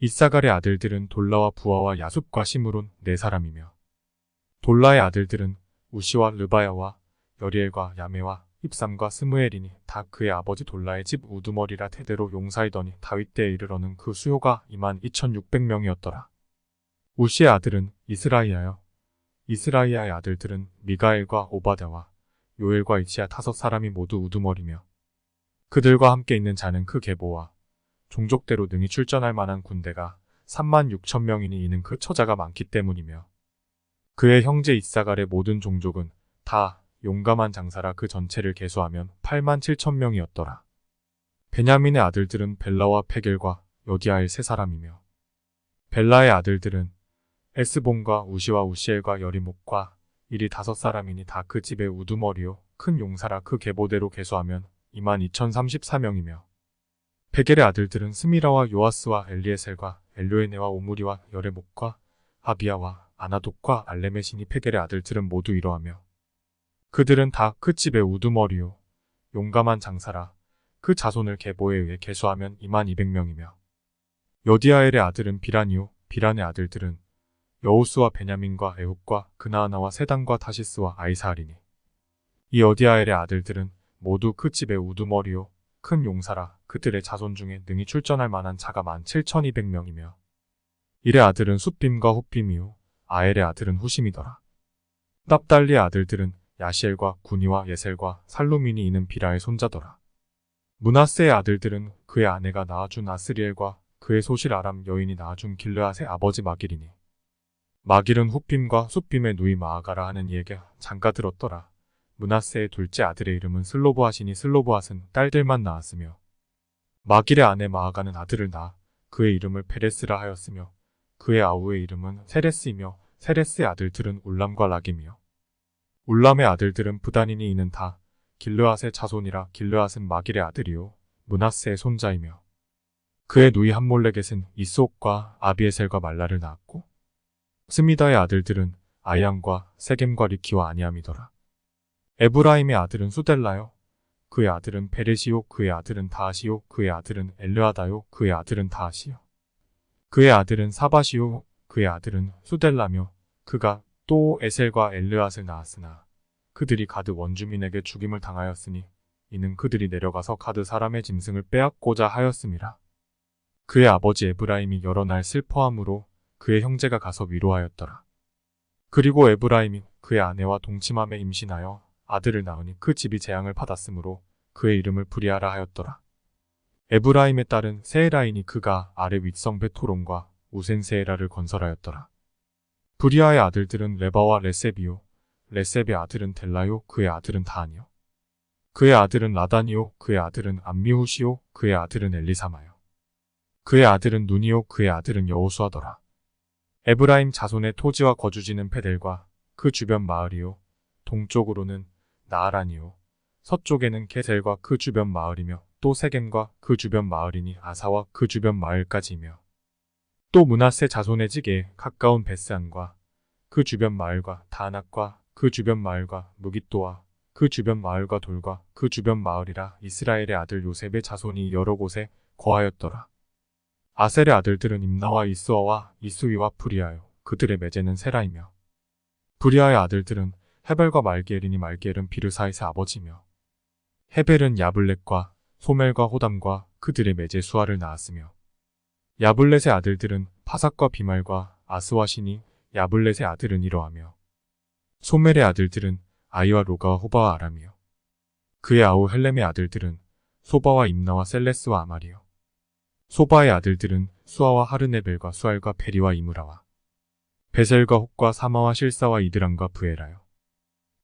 이사갈의 아들들은 돌라와 부하와 야숲과 시므론 네 사람이며 돌라의 아들들은 우시와 르바야와 여리엘과 야메와 입삼과 스무엘이니 다 그의 아버지 돌라의 집 우두머리라 대대로 용사이더니 다윗 때에 이르러는 그 수요가 2만 2,600명이었더라. 우시의 아들은 이스라이아여 이스라이아의 아들들은 미가엘과 오바데와 요엘과 이치야 다섯 사람이 모두 우두머리며 그들과 함께 있는 자는 그 계보와 종족대로 능히 출전할 만한 군대가 3만 6천 명이니 이는 그 처자가 많기 때문이며 그의 형제 이사갈의 모든 종족은 다 용감한 장사라 그 전체를 계수하면 8만 7천 명이었더라. 베냐민의 아들들은 벨라와 페겔과 여디아엘 세 사람이며 벨라의 아들들은 에스본과 우시와 우시엘과 여리목과 이리 다섯 사람이니 다 그 집의 우두머리요 큰 용사라 그 계보대로 계수하면 2만 2,034명이며 베겔의 아들들은 스미라와 요아스와 엘리에셀과 엘료에네와 오므리와 여레목과 아비야와 아나독과 알레메시니 페겔의 아들들은 모두 이러하며 그들은 다 그 집의 우두머리요 용감한 장사라 그 자손을 계보에 의해 계수하면 2만 200명이며 여디아엘의 아들은 비란이요 비란의 아들들은 여우스와 베냐민과 에훗과 그나아나와 세단과 타시스와 아이사알이니 이 여디아엘의 아들들은 모두 그 집의 우두머리요 큰 용사라 그들의 자손 중에 능히 출전할 만한 자가 만 7,200명이며 이의 아들은 숫빔과 후빔이요 아엘의 아들은 후심이더라. 납달리의 아들들은 야시엘과 구니와 예셀과 살루민이 이는 비라의 손자더라. 문하세의 아들들은 그의 아내가 낳아준 아스리엘과 그의 소실 아람 여인이 낳아준 길르앗의 아버지 마길이니 마길은 후빔과 숫빔의 누이 마아가라 하는 이에게 장가 들었더라. 문하세의 둘째 아들의 이름은 슬로보앗이니 슬로보앗은 딸들만 낳았으며 마길의 아내 마아가는 아들을 낳아 그의 이름을 페레스라 하였으며 그의 아우의 이름은 세레스이며 세레스의 아들들은 울람과 락이며 울람의 아들들은 부단이니 이는 다 길르앗의 자손이라 길르앗은 마길의 아들이요 문하세의 손자이며 그의 누이 함몰레겟은 이스옥과 아비에셀과 말라를 낳았고 스미다의 아들들은 아양과 세겜과 리키와 아니암이더라. 에브라임의 아들은 수델라요. 그의 아들은 베레시요. 그의 아들은 다하시요. 그의 아들은 엘르아다요. 그의 아들은 다하시요. 그의 아들은 사바시요. 그의 아들은 수델라며 그가 또 에셀과 엘르앗을 낳았으나 그들이 가드 원주민에게 죽임을 당하였으니 이는 그들이 내려가서 가드 사람의 짐승을 빼앗고자 하였음이라. 그의 아버지 에브라임이 여러 날 슬퍼함으로 그의 형제가 가서 위로하였더라. 그리고 에브라임이 그의 아내와 동침함에 임신하여 아들을 낳으니 그 집이 재앙을 받았으므로 그의 이름을 브리아라 하였더라. 에브라임의 딸은 세에라이니 그가 아래 윗성 베토론과 우센 세에라를 건설하였더라. 브리아의 아들들은 레바와 레셉이요. 레셉의 아들은 델라요. 그의 아들은 다하니요. 그의 아들은 라단이요. 그의 아들은 암미후시요. 그의 아들은 엘리사마요. 그의 아들은 눈이요. 그의 아들은 여호수아더라. 에브라임 자손의 토지와 거주지는 페델과 그 주변 마을이요. 동쪽으로는 나아란이요. 서쪽에는 게셀과 그 주변 마을이며 또 세겜과 그 주변 마을이니 아사와 그 주변 마을까지이며 또 문하세 자손의 지게에 가까운 베스안과 그 주변 마을과 다낙과 그 주변 마을과 무깃도와 그 주변 마을과 돌과 그 주변 마을이라 이스라엘의 아들 요셉의 자손이 여러 곳에 거하였더라. 아셀의 아들들은 임나와 이스와와 이스위와 프리아요. 그들의 매제는 세라이며 브리아의 아들들은 헤벨과 말기엘이니 말기엘은 비르사이의 아버지며 헤벨은 야블렛과 소멜과 호담과 그들의 매제 수아를 낳았으며 야블렛의 아들들은 파삭과 비말과 아스와시니 야블렛의 아들은 이러하며 소멜의 아들들은 아이와 로가와 호바와 아람이요 그의 아우 헬렘의 아들들은 소바와 임나와 셀레스와 아말이요 소바의 아들들은 수아와 하르네벨과 수알과 베리와 이무라와 베셀과 혹과 사마와 실사와 이드람과 부에라요.